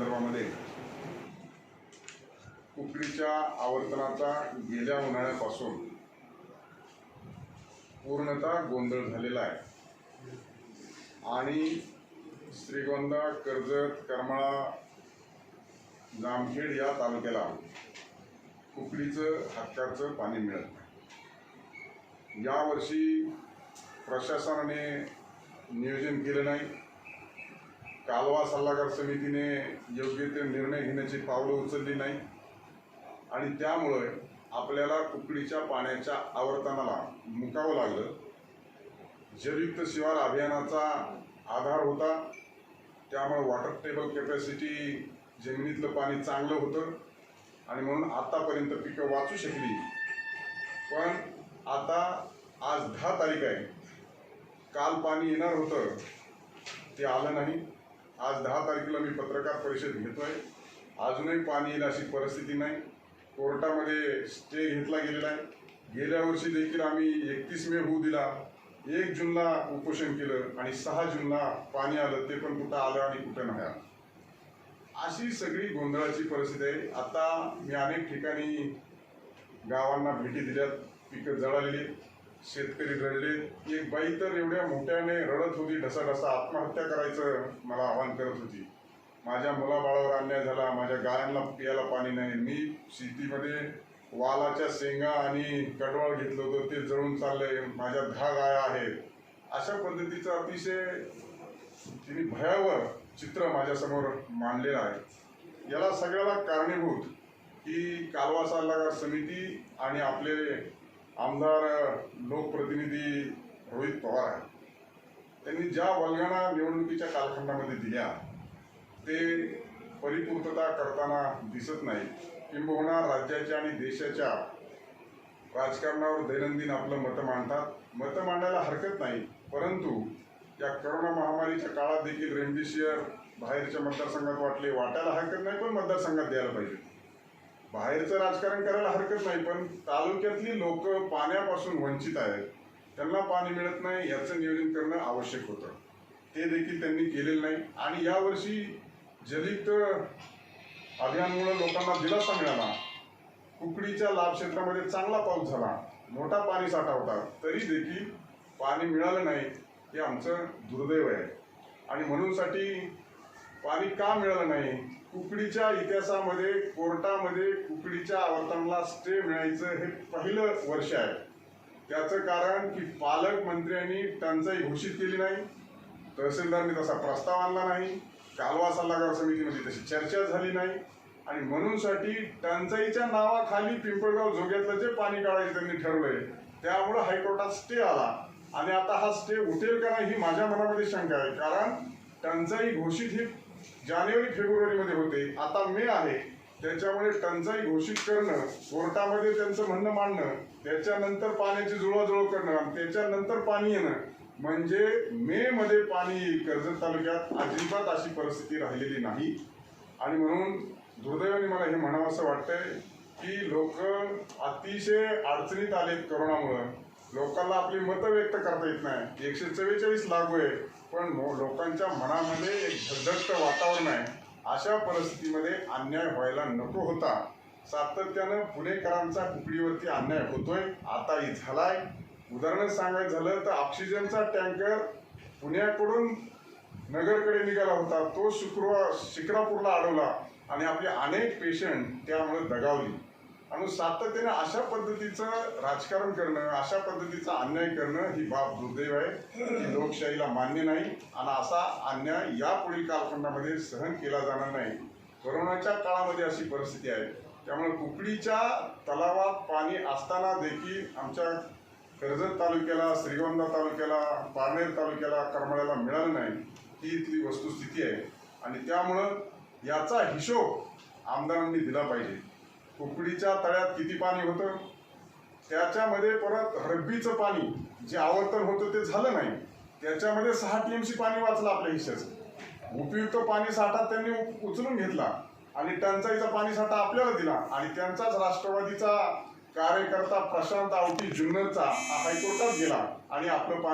संदर्भामध्ये कुकडीच्या आवर्तनाचा गेल्या उन्हाळ्यापासून पूर्णतः गोंधळ झालेला आहे. आणि श्रीगोंदा कर्जत करमाळा जामखेड या तालुक्याला कुकडीचं हक्काचं पाणी मिळत नाही. यावर्षी प्रशासनाने नियोजन केलं नाही. कालवा सल्लागार समितीने योग्य ते निर्णय घेण्याची पावलं उचलली नाही. आणि त्यामुळे आपल्याला कुकडीच्या पाण्याच्या आवर्तनाला मुकावं लागलं. जलयुक्त शिवार अभियानाचा आधार होता. त्यामुळे वॉटर टेबल कॅपॅसिटी जमिनीतलं पाणी चांगलं होतं. आणि म्हणून आत्तापर्यंत पिकं वाचू शकली. पण आता आज दहा तारीख आहे. काल पाणी येणार होतं. ते आलं नाही. आज दहा तारखेला मी पत्रकार परिषद घेतोय. अजूनही पाणी येईल अशी परिस्थिती नाही. कोर्टामध्ये स्टे घेतला गेलेला आहे. गेल्या वर्षी देखील आम्ही एकतीस मे होऊ दिला. एक जूनला उपोषण केलं आणि सहा जूनला पाणी आलं ते पण कुठं आलं आणि कुठं नाही आलं. अशी सगळी गोंधळाची परिस्थिती आहे. आता मी अनेक ठिकाणी गावांना भेटी दिल्यात पिकं जळालेली शेतकरी रडले एक बाई तर एवढ्या मोठ्याने रडत होती ढसाढसा आत्महत्या करायचं मला आवाहन करत होती. माझ्या मुलाबाळावर अन्याय झाला माझ्या गायांना पियाला पाणी नाही. मी शेतीमध्ये वालाच्या शेंगा आणि कडवाळ घेतलं होतं ते जळून चाललंय. माझ्या दहा गाया आहेत. अशा पद्धतीचं अतिशय तिने भयावह चित्र माझ्यासमोर मांडलेलं आहे. याला सगळ्याला कारणीभूत ही कालवा सल्लागार समिती आणि आपले आमदार लोकप्रतिनिधी रोहित पवार आहेत. त्यांनी ज्या वल्गणा निवडणुकीच्या कालखंडामध्ये दिल्या ते परिपूर्तता करताना दिसत नाही किंबहुना राज्याच्या आणि देशाच्या राजकारणावर दैनंदिन आपलं मतं मांडतात. मतं मांडायला हरकत नाही परंतु या करोना महामारीच्या काळात देखील रेमडेसिवीर बाहेरच्या मतदारसंघात वाटले वाटायला हरकत नाही पण मतदारसंघात द्यायला पाहिजे. बाहेरचं राजकारण करायला हरकत नाही पण तालुक्यातली लोक पाण्यापासून वंचित आहेत. त्यांना पाणी मिळत नाही याचं नियोजन करणं आवश्यक होतं. ते देखील त्यांनी केलेलं नाही. आणि यावर्षी जलित अभियानमुळे लोकांना दिलासा मिळाला. कुकडीच्या लाभ क्षेत्रामध्ये चांगला पाऊस झाला. मोठा पाणी साठा होता. तरी देखील पाणी मिळालं नाही हे आमचं दुर्दैव आहे. आणि म्हणूनसाठी पाणी का मिळालं नाही? कुकडीच्या इतिहासामध्ये कोर्टामध्ये कुकडीच्या आवर्तनाला स्टे मिळायचं हे पहिलं वर्ष आहे. त्याचं कारण की पालकमंत्र्यांनी टंचाई घोषित केली नाही तहसीलदारने तसा प्रस्ताव आणला नाही कालवा सल्लागार समितीमध्ये तशी चर्चा झाली नाही आणि म्हणूनसाठी टंचाईच्या नावाखाली पिंपळगाव जोग्यातलं जे पाणी काढायचं त्यांनी ठरवलंय त्यामुळं हायकोर्टात स्टे आला. आणि आता हा स्टे उठेल का नाही ही माझ्या मनामध्ये शंका आहे. कारण टंचाई घोषित ही जानेवारी फेब्रुवारीमध्ये होते आता मे आहे. त्याच्यामुळे टंचाई घोषित करणं कोर्टामध्ये त्यांचं म्हणणं मांडणं त्याच्यानंतर पाण्याची जुळवाजुळव करणं आणि त्याच्यानंतर पाणी येणं म्हणजे मे मध्ये पाणी येईल कर्जत तालुक्यात अजिबात अशी परिस्थिती राहिलेली नाही. आणि म्हणून दुर्दैवाने मला हे म्हणावं असं वाटतंय की लोक अतिशय अडचणीत आलेत करोनामुळं. लोकांना आपली मतं व्यक्त करता येत नाही. एकशे चव्वेचाळीस लागू आहे पण मो- लोकांच्या मनामध्ये एक धगधगतं वातावरण आहे. अशा परिस्थितीमध्ये अन्याय व्हायला नको होता. सातत्यानं पुणेकरांचा कुकडीवरती अन्याय होतोय आताही झालाय. उदाहरण सांगायचं झालं तर ऑक्सिजनचा टँकर पुण्याकडून नगरकडे निघाला होता. तो शुक्रवार शिक्रापूरला अडवला आणि आपले अनेक पेशंट त्यामुळे दगावली. आणि सातत्याने अशा पद्धतीचं राजकारण करणं अशा पद्धतीचा अन्याय करणं ही बाब दुर्दैव आहे. ही लोकशाहीला मान्य नाही आणि असा अन्याय यापुढील कालखंडामध्ये सहन केला जाणार नाही. कोरोनाच्या काळामध्ये अशी परिस्थिती आहे. त्यामुळे कुकडीच्या तलावात पाणी असताना देखील आमच्या कर्जत तालुक्याला श्रीगोंदा तालुक्याला पारनेर तालुक्याला करमाळ्याला मिळालं नाही. ही इथली वस्तुस्थिती आहे. आणि त्यामुळं याचा हिशोब आमदारांनी दिला पाहिजे. कुकडीच्या तळ्यात किती पाणी होतं? त्याच्यामध्ये परत रब्बीचं पाणी जे आवर्तन होतं ते झालं नाही. त्याच्यामध्ये सहा टी एम सी पाणी वाचलं आपल्या हिश्श्याचं. उपयुक्त पाणी साठा त्यांनी उचलून घेतला आणि टंचाईचा पाणी साठा आपल्याला दिला आणि त्यांचाच राष्ट्रवादीचा कार्यकर्ता प्रशांत आवटी जुन्नरचा हायकोर्टात गेला आणि आपलं पाणी